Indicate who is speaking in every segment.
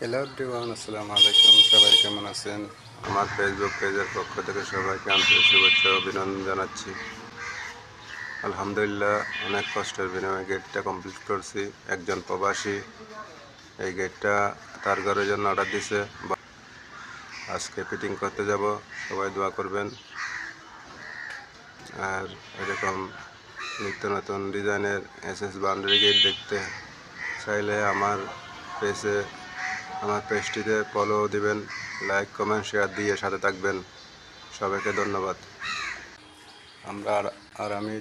Speaker 1: Hello everyone আসসালামু আলাইকুম সবাই কেমন আছেন? আমার ফেসবুক পেজের পক্ষ থেকে সবাইকে আন্তরিক শুভেচ্ছা অভিনন্দন জানাচ্ছি। আলহামদুলিল্লাহ, অনেক কষ্টের বিনিময়ে গেটটা কমপ্লিট করছি। একজন প্রবাসী এই গেটটা তার ঘরের জন্য অর্ডার দিছে। আজকে ফিটিং করতে যাব। সবাই দোয়া করবেন। আর এরকম নিত্য নতুন ডিজাইনের এস এস বাউন্ডারি গেট দেখতে চাইলে আমার পেজে আমার পেজটিতে ফলো দিবেন লাইক কমেন্ট শেয়ার দিয়ে সাথে থাকবেন। সবাইকে ধন্যবাদ। আমরা আর আমি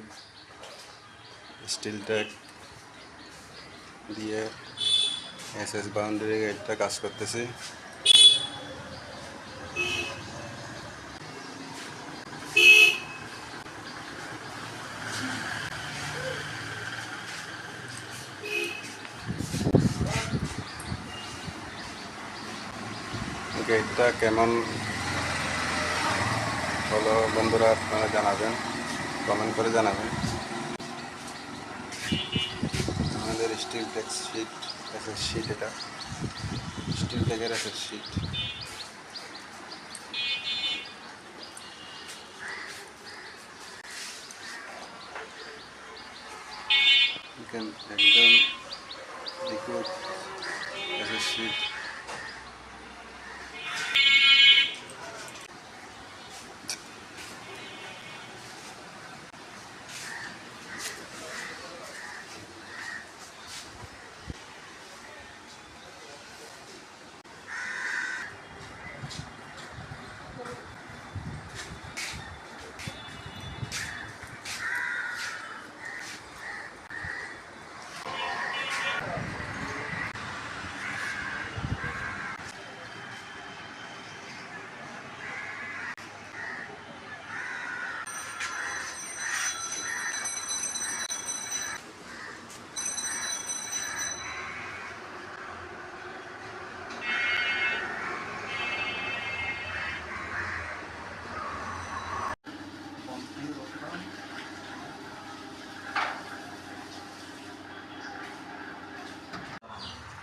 Speaker 1: স্টিল ট্যাগ দিয়ে এস এস বাউন্ডারি গেটটা কাজ করতেছি। গেটটা কেমন হলো বন্ধুরা আপনারা জানাবেন কমেন্ট করে জানাবেন। আমাদের স্টিল টেক্স শিট এসের শিট এটা। স্টিল টেকের এসের শিট একদম নিখুঁত এসের শিট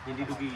Speaker 2: Hindi dugi